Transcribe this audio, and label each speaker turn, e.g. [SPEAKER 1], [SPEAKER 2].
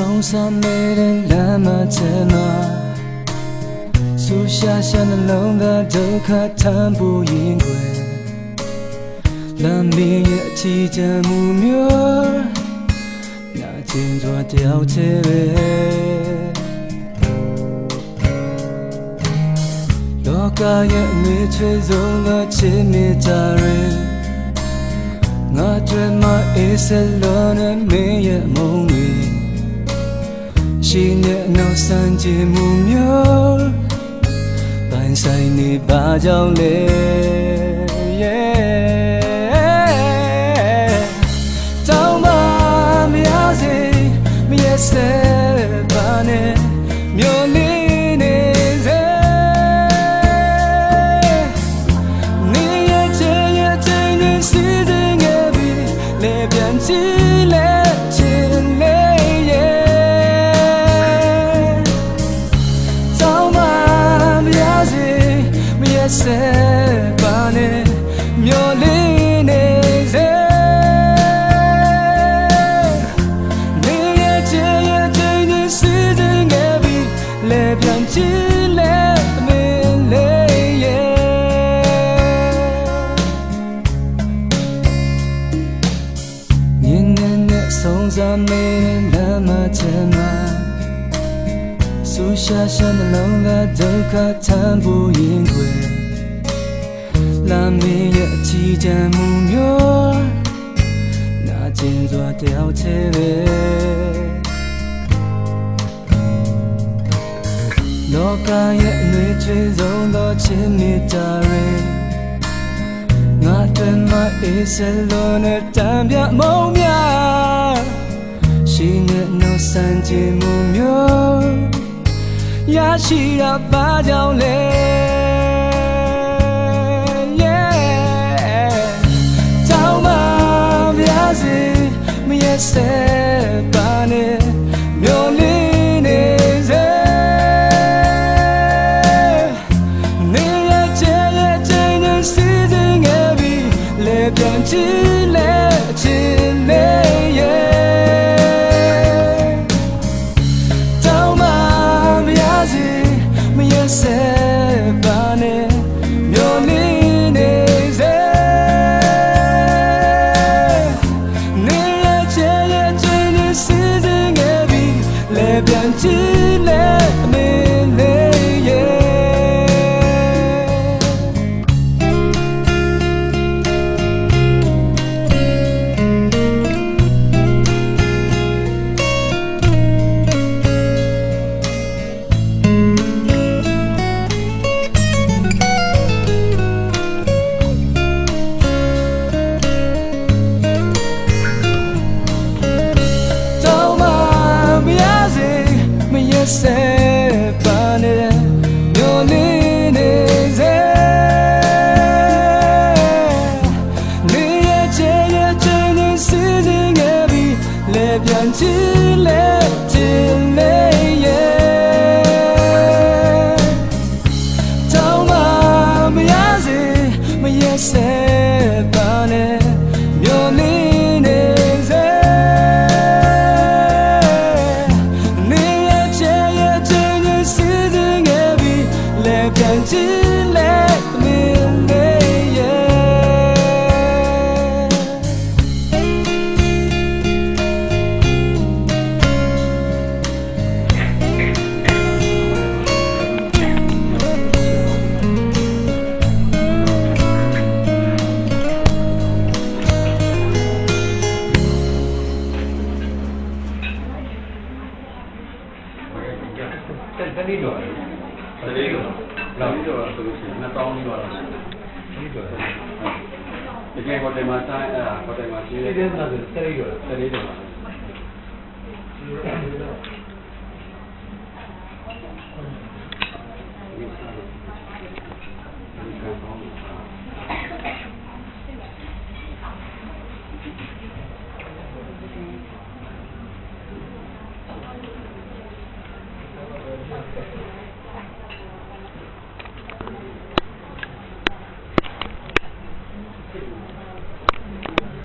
[SPEAKER 1] ဆုံးစမ်းနေတဲ့လမ်းမချမ်းမှာဆူရှာရှာနှလုံးသားဒုက္ခထမ်းဖို့ရင်ခွေလမ်းမင်းရဲ့အချီချမ်းမှုမျိုးနာကျင်စွာတယောက်ချဲပဲလောကရဲ့အငွေချွေဆုံးသောချစ်မြတ်ကြရင်ငါကြွယ်မအေးစလုံးနဲ့မင်းရဲ့မုန်းတွေ ရှိနေနောက်ဆန်းချင်မှုမျိုးပိုင်ဆိုင်နေပါကြောင်းလေ 不要谁把你苗里内在。你也这也这年是真个比来变起来没来耶。မြင်းနဲ့နဲ့ဆုံးစားမင်းလမ်းမချမ်းမှာဆူရှာရှာနှလုံးသားဒုက္ခထမ်းဖို့ရင်ခွေ လာမင်းရဲ့အချီချမ်းမှုမျိုးနာကျင်စွာတယောက်ချဲပဲလောကရဲ့အနှွေချွေဆုံးသောချစ်မြတ်တာတွေငါတို့မအေးစလုံးနဲ့တံပြမုံများရှိနေနောက်ဆန်းချင်မှုမျိုးရရှိရပါကြောင်းလေ ဆက်ပါနဲ့မျောလင်းနေစေနေရချေရချေနဲ့စီစဉ်ခဲ့ပြီးလေပြန်ချီလေချီလေတောင်းပါမရစေမရစေ ပြန်ချီလေ
[SPEAKER 2] ချီလေရဲ့ လို့ရှိရင်2000လေးပါတော့ရှိတယ်တကယ်ဟိုတယ်မှာဆိုင်အဲ့ဒါဟိုတယ်မှာရှိတ
[SPEAKER 3] ယ်တကယ်ဆို
[SPEAKER 2] တော့3000ကျော်3000ကျော်